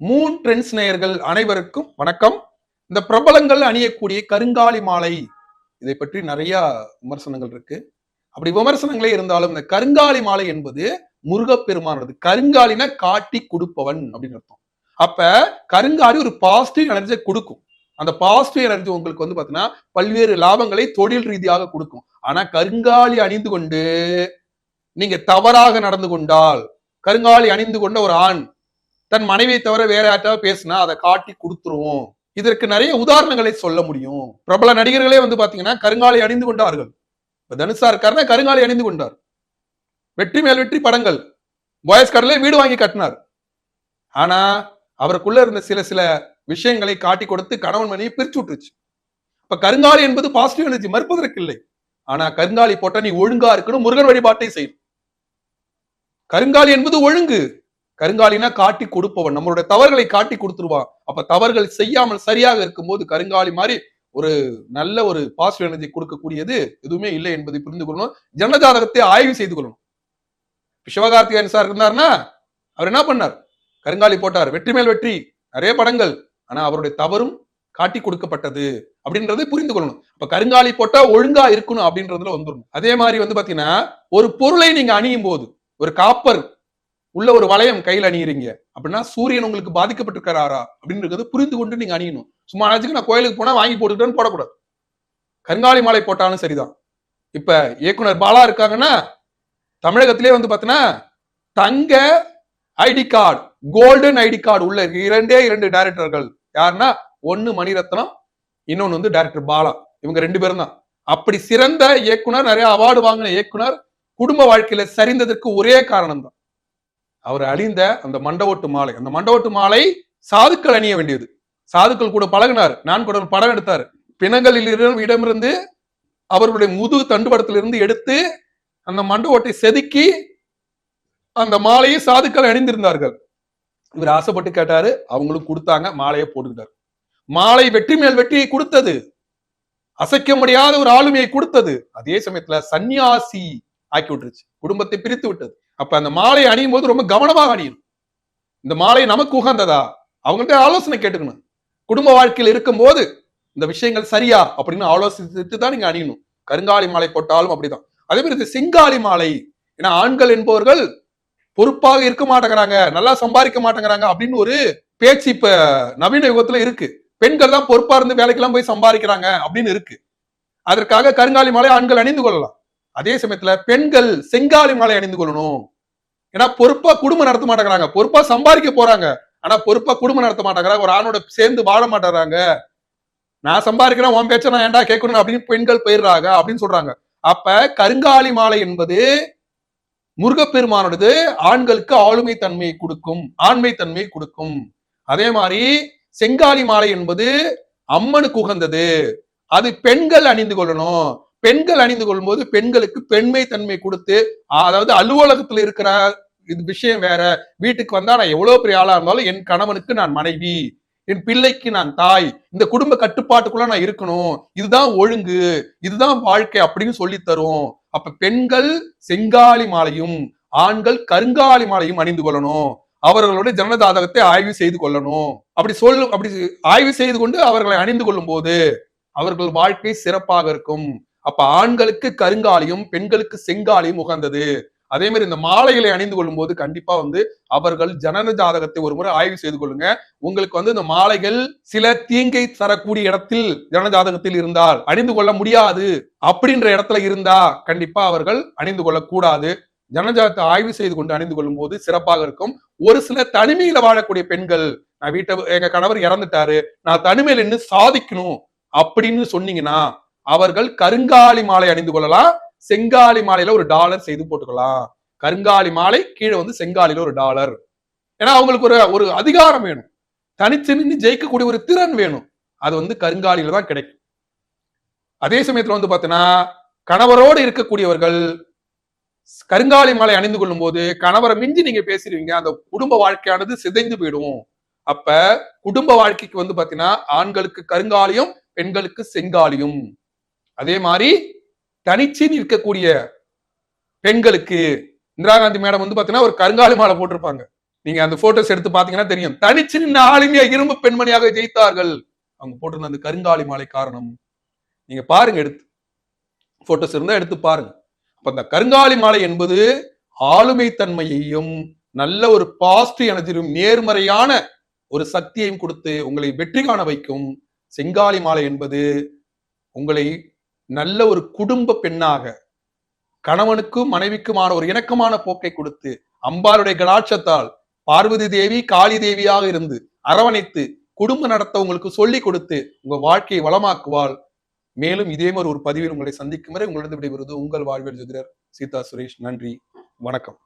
Moon trends நேயர்கள் அனைவருக்கும் வணக்கம். இந்த பிரபலங்கள் அணியக்கூடிய கருங்காலி மாலை. இதை பற்றி நிறைய விமர்சனங்கள் இருக்கு. அப்படி விமர்சனங்களே இருந்தாலும் இந்த கருங்காலி மாலை என்பது முருகப்பெருமானது. கருங்காலின காட்டி கொடுப்பவன் அப்படின்னு அர்த்தம். அப்ப கருங்காலி ஒரு பாசிட்டிவ் எனர்ஜியை கொடுக்கும். அந்த பாசிட்டிவ் எனர்ஜி உங்களுக்கு வந்து பாத்தீங்கன்னா பல்வேறு லாபங்களை தொழில் ரீதியாக கொடுக்கும். ஆனா கருங்காலி அணிந்து கொண்டு நீங்க தவறாக நடந்து கொண்டால் கருங்காலி அணிந்து கொண்ட ஒரு ஆண் தன் மனைவியை தவிர வேற யார்ட்டாவது பேசினா அதை காட்டி கொடுத்துருவோம். இதற்கு நிறைய உதாரணங்களை சொல்ல முடியும். பிரபல நடிகர்களே வந்து பாத்தீங்கன்னா கருங்காலி அணிந்து கொண்டார்கள். இப்ப தனுஷா இருக்காருன்னா கருங்காலி அணிந்து கொண்டார். வெற்றி மேல் வெற்றி படங்கள். பாய்ஸ் கடலே வீடு வாங்கி கட்டினார். ஆனா அவருக்குள்ள இருந்த சில சில விஷயங்களை காட்டி கொடுத்து கணவன் மனைவி பிரிச்சு விட்டுருச்சு. இப்ப கருங்காலி என்பது பாசிட்டிவ் எனர்ஜி மறுப்பதற்கு இல்லை. ஆனா கருங்காலி போட்டா நீ ஒழுங்கா இருக்கணும் முருகன் வழிபாட்டை செய்யும் கருங்காலி என்பது ஒழுங்கு. கருங்காலினா காட்டி கொடுப்பவன். நம்மளுடைய தவறுகளை காட்டி கொடுத்துருவான். அப்ப தவறுகள் செய்யாமல் சரியாக இருக்கும்போது கருங்காலி மாதிரி ஒரு நல்ல ஒரு பாசிட்டிவ் எனர்ஜி கொடுக்கக்கூடியது எதுவுமே இல்லை என்பதை புரிந்து கொள்ளணும். ஜனஜாதகத்தை ஆய்வு செய்து கொள்ளணும். சிவகார்த்திகேயன் சார் இருந்தார்னா அவர் என்ன பண்ணார்? கருங்காலி போட்டார். வெற்றி மேல் வெற்றி. நிறைய படங்கள். ஆனா அவருடைய தவறும் காட்டி கொடுக்கப்பட்டது அப்படின்றதை புரிந்து கொள்ளணும். அப்ப கருங்காலி போட்டா ஒழுங்கா இருக்கணும் அப்படின்றதுல வந்துடணும். அதே மாதிரி வந்து பாத்தீங்கன்னா ஒரு பொருளை நீங்க அணியும் போது ஒரு காப்பர் உள்ள ஒரு வளையம் கையில் அணியிறீங்க. அப்படின்னா சூரியன் உங்களுக்கு பாதிக்கப்பட்டிருக்கிறாரா? அப்படின்றது புரிந்து கொண்டு நீங்க அணியணும். சும்மா நினைச்சுக்கு நான் கோயிலுக்கு போனா வாங்கி போட்டுக்கிட்டேன்னு போடக்கூடாது. கருங்காலி மாலை போட்டாலும் சரிதான். இப்ப இயக்குனர் பாலா இருக்காங்கன்னா தமிழகத்திலே வந்து பாத்தீங்கன்னா தங்க ID card golden ID card உள்ள இரண்டே இரண்டு டைரக்டர்கள். யாருன்னா ஒன்னு மணிரத்னம் இன்னொன்னு வந்து டைரக்டர் பாலா. இவங்க ரெண்டு பேரும் தான். அப்படி சிறந்த இயக்குனர் நிறைய அவார்டு வாங்கின இயக்குனர் குடும்ப வாழ்க்கையில சரிந்ததற்கு ஒரே காரணம் தான் அவர் அணிந்த அந்த மண்டவோட்டு மாலை. அந்த மண்டவோட்டு மாலை சாதுக்கள் அணிய வேண்டியது. சாதுக்கள் கூட பழகினார். நான் கூட ஒரு படம் எடுத்தார். பிணங்களில் இடமிருந்து அவர்களுடைய முது தண்டுபடத்திலிருந்து எடுத்து அந்த மண்டவோட்டை செதுக்கி அந்த மாலையை சாதுக்கள் அணிந்திருந்தார்கள். இவர் ஆசைப்பட்டு கேட்டாரு. அவங்களும் கொடுத்தாங்க. மாலையை போட்டுக்கிட்டார். மாலை வெற்றி மேல் வெற்றியை கொடுத்தது. அசைக்க முடியாத ஒரு ஆளுமையை கொடுத்தது. அதே சமயத்துல சந்நியாசி ஆக்கி விட்டுருச்சு. குடும்பத்தை பிரித்து விட்டது. அப்ப அந்த மாலையை அணியும் போது ரொம்ப கவனமாக அணியணும். இந்த மாலை நமக்கு உகந்ததா? அவங்கள்ட்ட ஆலோசனை கேட்டுக்கணும். குடும்ப வாழ்க்கையில் இருக்கும்போது இந்த விஷயங்கள் சரியா? அப்படின்னு ஆலோசித்து தான் நீங்க அணியணும். கருங்காலி மாலை போட்டாலும் அப்படிதான். அதே மாதிரி இந்த செங்காலி மாலை ஏன்னா ஆண்கள் என்பவர்கள் பொறுப்பாக இருக்க மாட்டேங்கிறாங்க நல்லா சம்பாதிக்க மாட்டேங்கிறாங்க அப்படின்னு ஒரு பேச்சு இப்ப நவீன யுகத்துல இருக்கு. பெண்கள் தான் பொறுப்பா இருந்து வேலைக்கெல்லாம் போய் சம்பாதிக்கிறாங்க அப்படின்னு இருக்கு. அதற்காக கருங்காலி மாலை ஆண்கள் அணிந்து கொள்ளலாம். அதே சமயத்துல பெண்கள் செங்காலி மாலை அணிந்து கொள்ளணும். ஏன்னா பொறுப்பா குடும்பம் நடத்த மாட்டேங்கிறாங்க. பொறுப்பா சம்பாதிக்க போறாங்க. ஆனா பொறுப்பா குடும்பம் நடத்த மாட்டேங்கிறாங்க. ஒரு ஆணோட சேர்ந்து வாழ மாட்டேறாங்க. நான் சம்பாதிக்கிறேன் உன் பேச்சை நான் ஏன்டா கேட்கணும் அப்படின்னு பெண்கள் போயிடுறாங்க அப்படின்னு சொல்றாங்க. அப்ப கருங்காலி மாலை என்பது முருகப்பெருமானோடது ஆண்களுக்கு ஆளுமை தன்மையை கொடுக்கும் ஆண்மை தன்மையை கொடுக்கும். அதே மாதிரி செங்காலி மாலை என்பது அம்மனுக்கு உகந்தது. அது பெண்கள் அணிந்து கொள்ளணும். பெண்கள் அணிந்து கொள்ளும்போது பெண்களுக்கு பெண்மை தன்மை கொடுத்து அதாவது அலுவலகத்துல இருக்கிற இது விஷயம் வேற. வீட்டுக்கு வந்தா நான் எவ்வளவு பெரிய ஆளா இருந்தாலும் என் கணவனுக்கு நான் மனைவி என் பிள்ளைக்கு நான் தாய் இந்த குடும்ப கட்டுப்பாட்டுக்குள்ள நான் இருக்கணும். இதுதான் ஒழுங்கு இதுதான் வாழ்க்கை அப்படின்னு சொல்லி தரும். அப்ப பெண்கள் செங்காலி மாலையும் ஆண்கள் கருங்காலி மாலையும் அணிந்து கொள்ளணும். அவர்களுடைய ஜனதாதகத்தை ஆய்வு செய்து கொள்ளணும். அப்படி சொல்லு அப்படி ஆய்வு செய்து கொண்டு அவர்களை அணிந்து கொள்ளும் போது அவர்கள் வாழ்க்கை சிறப்பாக இருக்கும். அப்ப ஆண்களுக்கு கருங்காலியும் பெண்களுக்கு செங்காலியும் உகந்தது. அதே மாதிரி இந்த மாலைகளை அணிந்து கொள்ளும் போது கண்டிப்பா வந்து அவர்கள் ஜனன ஜாதகத்தை ஒரு முறை ஆய்வு செய்து கொள்ளுங்க. உங்களுக்கு வந்து இந்த மாலைகள் சில தீங்கை தரக்கூடிய இடத்தில் ஜனன ஜாதகத்தில் இருந்தால் அணிந்து கொள்ள முடியாது அப்படின்ற இடத்துல இருந்தா கண்டிப்பா அவர்கள் அணிந்து கொள்ளக்கூடாது. ஜனஜாதத்தை ஆய்வு செய்து கொண்டு அணிந்து கொள்ளும் போது சிறப்பாக இருக்கும். ஒரு சில தனிமையில வாழக்கூடிய பெண்கள் நான் வீட்டை எங்க கணவர் இறந்துட்டாரு நான் தனிமையில நின்று சாதிக்கணும் அப்படின்னு சொன்னீங்கன்னா அவர்கள் கருங்காலி மாலை அணிந்து கொள்ளலாம். செங்காலி மாலையில ஒரு டாலர் செய்து போட்டுக்கலாம். கருங்காலி மாலை கீழே வந்து செங்காலில ஒரு டாலர் ஏன்னா அவங்களுக்கு ஒரு ஒரு அதிகாரம் வேணும். தனித்து நின்று ஜெயிக்கக்கூடிய ஒரு திறன் வேணும். அது வந்து கருங்காலியில தான் கிடைக்கும். அதே சமயத்துல வந்து பாத்தீங்கன்னா கணவரோடு இருக்கக்கூடியவர்கள் கருங்காலி மாலை அணிந்து கொள்ளும் போது கணவரை மிஞ்சி நீங்க பேசிடுவீங்க. அந்த குடும்ப வாழ்க்கையானது சிதைந்து போயிடும். அப்ப குடும்ப வாழ்க்கைக்கு வந்து பாத்தீங்கன்னா ஆண்களுக்கு கருங்காலியும் பெண்களுக்கு செங்காலியும். அதே மாதிரி தனிச்சு இருக்கக்கூடிய பெண்களுக்கு இந்திரா காந்தி மேடம் வந்து பாத்தீங்கன்னா ஒரு கருங்காலி மாலை போட்டிருப்பாங்க. நீங்க அந்த போட்டோஸ் எடுத்து பாத்தீங்கன்னா தெரியும். தனிச்சு நின்று ஆளுமையா இரும்பு பெண்மணியாக ஜெயித்தார்கள். அவங்க போட்டிருந்த அந்த கருங்காலி மாலை காரணம். நீங்க பாருங்க எடுத்து போட்டோஸ் இருந்தா எடுத்து பாருங்க. அப்ப அந்த கருங்காலி மாலை என்பது ஆளுமை தன்மையையும் நல்ல ஒரு பாசிட்டிவ் எனர்ஜியும் நேர்மறையான ஒரு சக்தியையும் கொடுத்து உங்களை வெற்றி காண வைக்கும் செங்காலி மாலை என்பது உங்களை நல்ல ஒரு குடும்ப பெண்ணாக கணவனுக்கும் மனைவிக்குமான ஒரு இணக்கமான போக்கை கொடுத்து அம்பாளுடைய கடாட்சத்தால் பார்வதி தேவி காளி தேவியாக இருந்து அரவணைத்து குடும்ப நடத்த உங்களுக்கு சொல்லி கொடுத்து உங்க வாழ்க்கையை வளமாக்குவாள். மேலும் இதே மாதிரி ஒரு பதிவில் உங்களை சந்திக்கும் வரை உங்களிடம் விடைபெறுவது உங்கள் வாழ்வியல் ஜோதிடர் சீதா சுரேஷ். நன்றி. வணக்கம்.